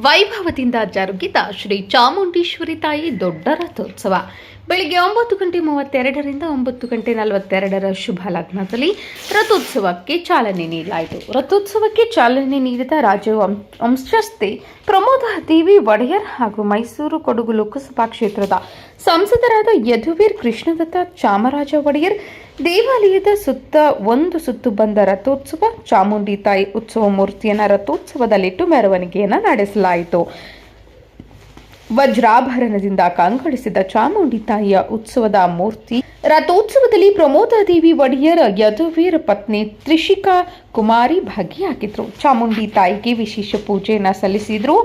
ವೈಭವದಿಂದ ಜರುಗಿದ ಶ್ರೀ ಚಾಮುಂಡೇಶ್ವರಿ ತಾಯಿ ದೊಡ್ಡ ರಥೋತ್ಸವ. ಬೆಳಿಗ್ಗೆ ಒಂಬತ್ತು ಗಂಟೆ ಮೂವತ್ತೆರಡರಿಂದ ಒಂಬತ್ತು ಗಂಟೆ ನಲವತ್ತೆರಡರ ಶುಭ ಲಗ್ನದಲ್ಲಿ ರಥೋತ್ಸವಕ್ಕೆ ಚಾಲನೆ ನೀಡಲಾಯಿತು. ರಥೋತ್ಸವಕ್ಕೆ ಚಾಲನೆ ನೀಡಿದ ರಾಜ್ಯ ವಂಶ- ವಂಶಸ್ಥೆ ಪ್ರಮೋದ ದೇವಿ ಒಡೆಯರ್ ಹಾಗೂ ಮೈಸೂರು ಕೊಡಗು ಲೋಕಸಭಾ ಕ್ಷೇತ್ರದ ಸಂಸದರಾದ ಯದುವೀರ್ ಕೃಷ್ಣದತ್ತ ಚಾಮರಾಜ ಒಡೆಯರ್, ದೇವಾಲಯದ ಸುತ್ತ ಒಂದು ಸುತ್ತು ಬಂದ ರಥೋತ್ಸವ, ಚಾಮುಂಡಿ ತಾಯಿ ಉತ್ಸವ ಮೂರ್ತಿಯನ್ನು ರಥೋತ್ಸವದಲ್ಲಿಟ್ಟು ಮೆರವಣಿಗೆಯನ್ನು ನಡೆಸಲಾಯಿತು. ವಜ್ರಾಭರಣದಿಂದ ಕಂಗೊಳಿಸಿದ ಚಾಮುಂಡಿ ತಾಯಿಯ ಉತ್ಸವದ ಮೂರ್ತಿ. ರಥೋತ್ಸವದಲ್ಲಿ ಪ್ರಮೋದಾದೇವಿ ಒಡೆಯರ ಯದುವೀರ್ ಪತ್ನಿ ತ್ರಿಷಿಕಾ ಕುಮಾರಿ ಭಾಗಿಯಾಗಿದ್ರು. ಚಾಮುಂಡಿ ತಾಯಿಗೆ ವಿಶೇಷ ಪೂಜೆಯನ್ನು ಸಲ್ಲಿಸಿದ್ರು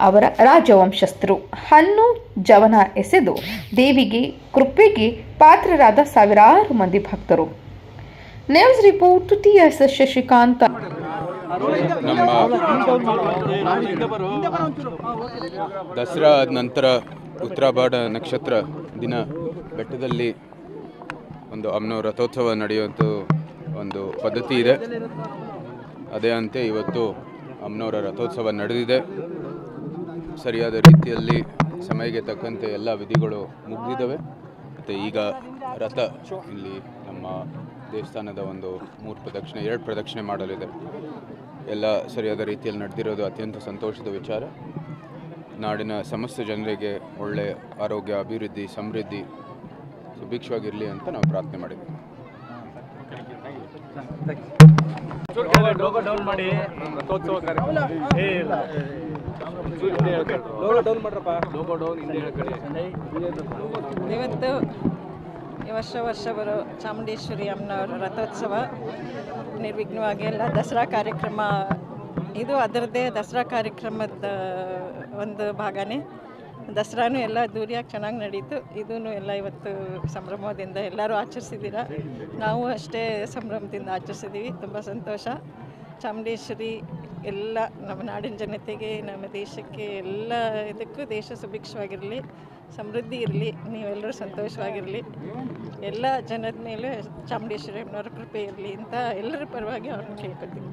ಅವರ ರಾಜವಂಶಸ್ಥರು. ಹಣ್ಣು ಜವನ ಎಸೆದು ದೇವಿಗೆ, ಕೃಪೆಗೆ ಪಾತ್ರರಾದ ಸಾವಿರಾರು ಮಂದಿ ಭಕ್ತರು. News report T S Shashikant. ನಮ್ಮ ದಸರಾ ಆದ ನಂತರ ಉತ್ತರಾಭಾಡ ನಕ್ಷತ್ರ ದಿನ ಬೆಟ್ಟದಲ್ಲಿ ಒಂದು ಅಮ್ಮನ ರಥೋತ್ಸವ ನಡೆಯುವಂಥ ಒಂದು ಪದ್ಧತಿ ಇದೆ. ಅದೇ ಅಂತೆ ಇವತ್ತು ಅಮ್ಮನವರ ರಥೋತ್ಸವ ನಡೆದಿದೆ. ಸರಿಯಾದ ರೀತಿಯಲ್ಲಿ ಸಮಯಕ್ಕೆ ತಕ್ಕಂತೆ ಎಲ್ಲ ವಿಧಿಗಳು ಮುಗಿದಿದ್ದಾವೆ. ಮತ್ತು ಈಗ ರಥ ಇಲ್ಲಿ ನಮ್ಮ ದೇವಸ್ಥಾನದ ಒಂದು ಮೂರು ಪ್ರದಕ್ಷಿಣೆ ಎರಡು ಪ್ರದಕ್ಷಿಣೆ ಮಾಡಲಿದೆ. ಎಲ್ಲ ಸರಿಯಾದ ರೀತಿಯಲ್ಲಿ ನಡೆದಿರೋದು ಅತ್ಯಂತ ಸಂತೋಷದ ವಿಚಾರ. ನಾಡಿನ ಸಮಸ್ತ ಜನರಿಗೆ ಒಳ್ಳೆಯ ಆರೋಗ್ಯ ಅಭಿವೃದ್ಧಿ ಸಮೃದ್ಧಿ ಸುಭಿಕ್ಷವಾಗಿರಲಿ ಅಂತ ನಾವು ಪ್ರಾರ್ಥನೆ ಮಾಡಿದ್ವಿ. ಮಾಡಿ ಇವತ್ತು ಈ ವರ್ಷ ವರ್ಷ ಬರೋ ಚಾಮುಂಡೇಶ್ವರಿ ಅಮ್ಮನವರ ರಥೋತ್ಸವ. ನಿರ್ವಿಘ್ನವಾಗಿ ಎಲ್ಲ ದಸರಾ ಕಾರ್ಯಕ್ರಮ, ಇದು ಅದರದ್ದೇ ದಸರಾ ಕಾರ್ಯಕ್ರಮದ ಒಂದು ಭಾಗನೇ. ದಸರಾನು ಎಲ್ಲ ದೂರಿಯಾಗಿ ಚೆನ್ನಾಗಿ ನಡೀತು. ಇದೂ ಎಲ್ಲ ಇವತ್ತು ಸಂಭ್ರಮದಿಂದ ಎಲ್ಲರೂ ಆಚರಿಸಿದ್ದೀರ ನಾವು ಅಷ್ಟೇ ಸಂಭ್ರಮದಿಂದ ಆಚರಿಸಿದ್ದೀವಿ ತುಂಬ ಸಂತೋಷ. ಚಾಮುಂಡೇಶ್ವರಿ ಎಲ್ಲ ನಮ್ಮ ನಾಡಿನ ಜನತೆಗೆ, ನಮ್ಮ ದೇಶಕ್ಕೆ ಎಲ್ಲ ಇದಕ್ಕೂ ದೇಶ ಸುಭಿಕ್ಷವಾಗಿರಲಿ, ಸಮೃದ್ಧಿ ಇರಲಿ, ನೀವೆಲ್ಲರೂ ಸಂತೋಷವಾಗಿರಲಿ. ಎಲ್ಲ ಜನದ ಮೇಲೆ ಚಾಮುಂಡೇಶ್ವರಿ ಅಮ್ಮನವ್ರ ಕೃಪೆ ಇರಲಿ ಅಂತ ಎಲ್ಲರ ಪರವಾಗಿ ಅವ್ರನ್ನ ಕೇಳ್ಕೊತೀನಿ